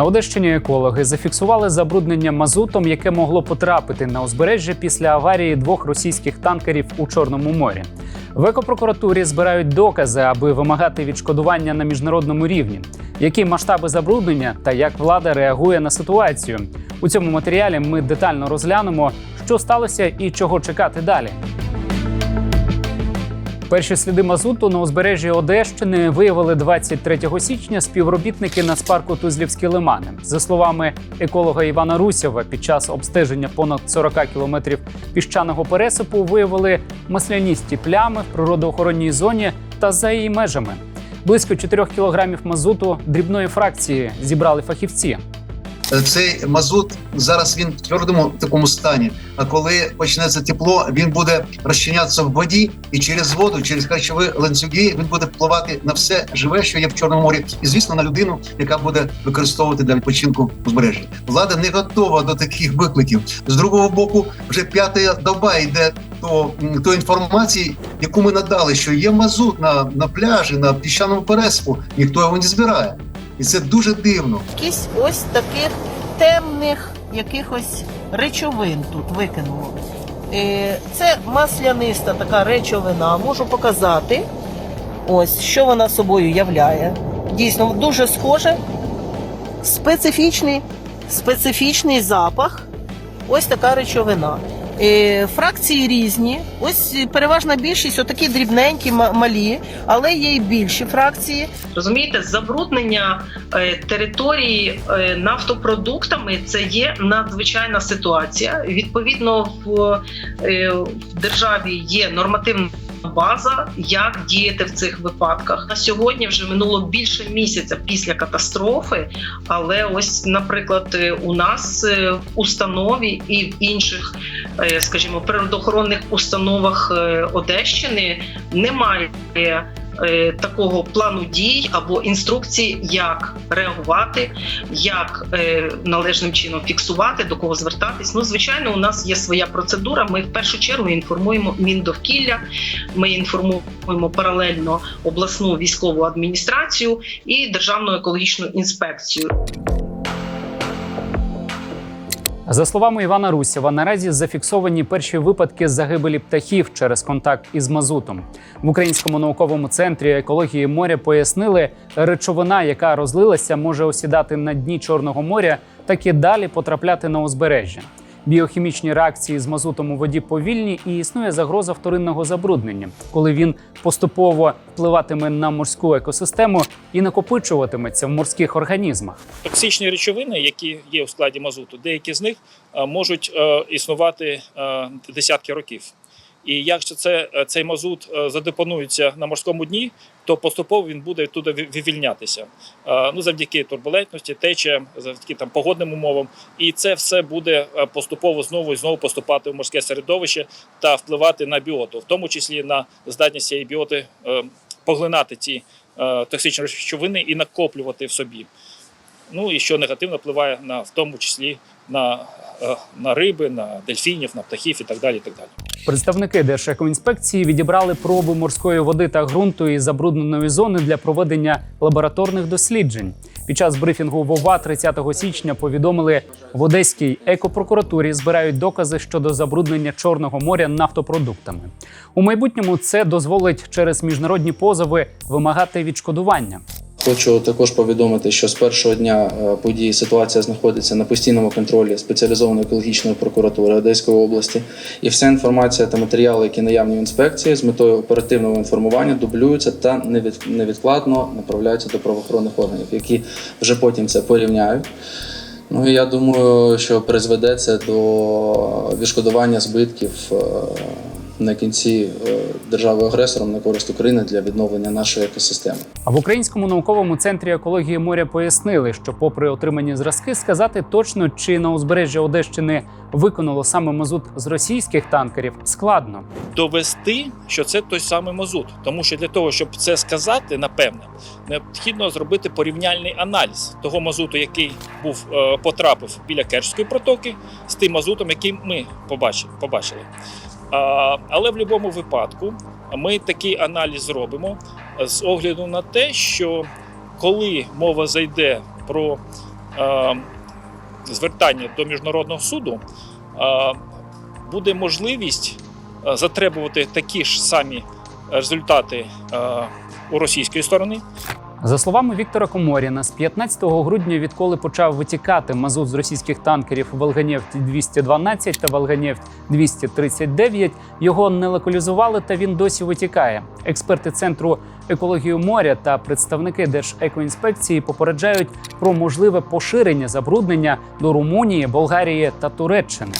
На Одещині екологи зафіксували забруднення мазутом, яке могло потрапити на узбережжя після аварії двох російських танкерів у Чорному морі. В екопрокуратурі збирають докази, аби вимагати відшкодування на міжнародному рівні. Які масштаби забруднення та як влада реагує на ситуацію у цьому матеріалі? Ми детально розглянемо, що сталося і чого чекати далі. Перші сліди мазуту на узбережжі Одещини виявили 23 січня співробітники Нацпарку Тузлівські лимани. За словами еколога Івана Русєва, під час обстеження понад 40 кілометрів піщаного пересипу виявили масляністі плями в природоохоронній зоні та за її межами. Близько 4 кілограмів мазуту дрібної фракції зібрали фахівці. Цей мазут зараз він в твердому такому стані. А коли почнеться тепло, він буде розчинятися в воді, і через воду, через харчові ланцюги, він буде впливати на все живе, що є в чорному морі, і звісно на людину, яка буде використовувати для відпочинку узбережжя. Влада не готова до таких викликів. З другого боку, вже п'ята доба йде до м, тої інформації, яку ми надали, що є мазут на, на пляжі, на піщаному переспу. Ніхто його не збирає, і це дуже дивно. якісь ось таких темних якихось речовин тут викинуло. Е, Це масляниста така речовина. Можу показати, ось що вона собою являє. Дійсно, дуже схоже. Специфічний, специфічний запах. Ось така речовина. Е, Фракції різні. Ось е, переважна більшість отакі дрібненькі, ма- малі, але є й більші фракції. Розумієте, забруднення е, території нафтопродуктами це є надзвичайна ситуація. Відповідно, в державі є нормативна. База, як діяти в цих випадках на сьогодні вже минуло більше місяця після катастрофи. Але ось, наприклад, е, у нас е, в установі і в інших, е, скажімо, природоохоронних установах Одещини немає такого плану дій або інструкції, як реагувати, як е, належним чином фіксувати, до кого звертатись. Ну, звичайно, у нас є своя процедура. Ми в першу чергу інформуємо Міндовкілля, ми інформуємо паралельно обласну військову адміністрацію і Державну екологічну інспекцію. За словами Івана Русєва, наразі зафіксовані перші випадки загибелі птахів через контакт із мазутом. В Українському науковому центрі екології моря пояснили, речовина, яка розлилася, може осідати на дні Чорного моря, так і далі потрапляти на узбережжя. Біохімічні реакції з мазутом у воді повільні і існує загроза вторинного забруднення, коли він поступово впливатиме на морську екосистему і накопичуватиметься в морських організмах. Токсичні речовини, які є у складі мазуту, деякі з них е, можуть е, існувати е, десятки років. І якщо це, е, цей мазут е, задепонується на морському дні, то поступово він буде туди вивільнятися. Е, Ну, завдяки турбулентності, тече, завдяки там погодним умовам. І це все буде поступово знову і знову поступати в морське середовище та впливати на біоту, в тому числі на здатність цієї біоти поглинати ці токсичні речовини і накоплювати в собі. Ну і що негативно впливає на в тому числі на, е, на риби, на дельфінів, на птахів і так далі. І так далі. Представники Держекоінспекції відібрали проби морської води та ґрунту із забрудненої зони для проведення лабораторних досліджень. Під час брифінгу в ОВА 30 січня повідомили в Одеській екопрокуратурі збирають докази щодо забруднення Чорного моря нафтопродуктами. У майбутньому це дозволить через міжнародні позови вимагати відшкодування. Хочу також повідомити, що з першого дня е, події ситуація знаходиться на постійному контролі спеціалізованої екологічної прокуратури Одеської області, і вся інформація та матеріали, які наявні в інспекції, з метою оперативного інформування дублюються та невідкладно направляються до правоохоронних органів, які вже потім це порівняють. Ну і я думаю, що призведе це до відшкодування збитків е, на кінці е, державою-агресором на користь України для відновлення нашої екосистеми. А в Українському науковому центрі екології моря пояснили, що, попри отримані зразки, сказати точно, чи на узбережжі Одещини виконало саме мазут з російських танкерів, складно. Довести, що це той самий мазут, тому що для того, щоб це сказати, напевне, необхідно зробити порівняльний аналіз того мазуту, який був е, потрапив біля Керчської протоки, з тим мазутом, який ми побачили. Але в будь-якому випадку ми такий аналіз зробимо з огляду на те, що коли мова зайде про звертання до міжнародного суду, буде можливість затребувати такі ж самі результати у російської сторони. За словами Віктора Коморіна, з 15 грудня, відколи почав витікати мазут з російських танкерів Волганєфть 212 та Волганєфть 239, його не локалізували та він досі витікає. Експерти центру екології моря та представники Держекоінспекції попереджають про можливе поширення забруднення до Румунії, Болгарії та Туреччини.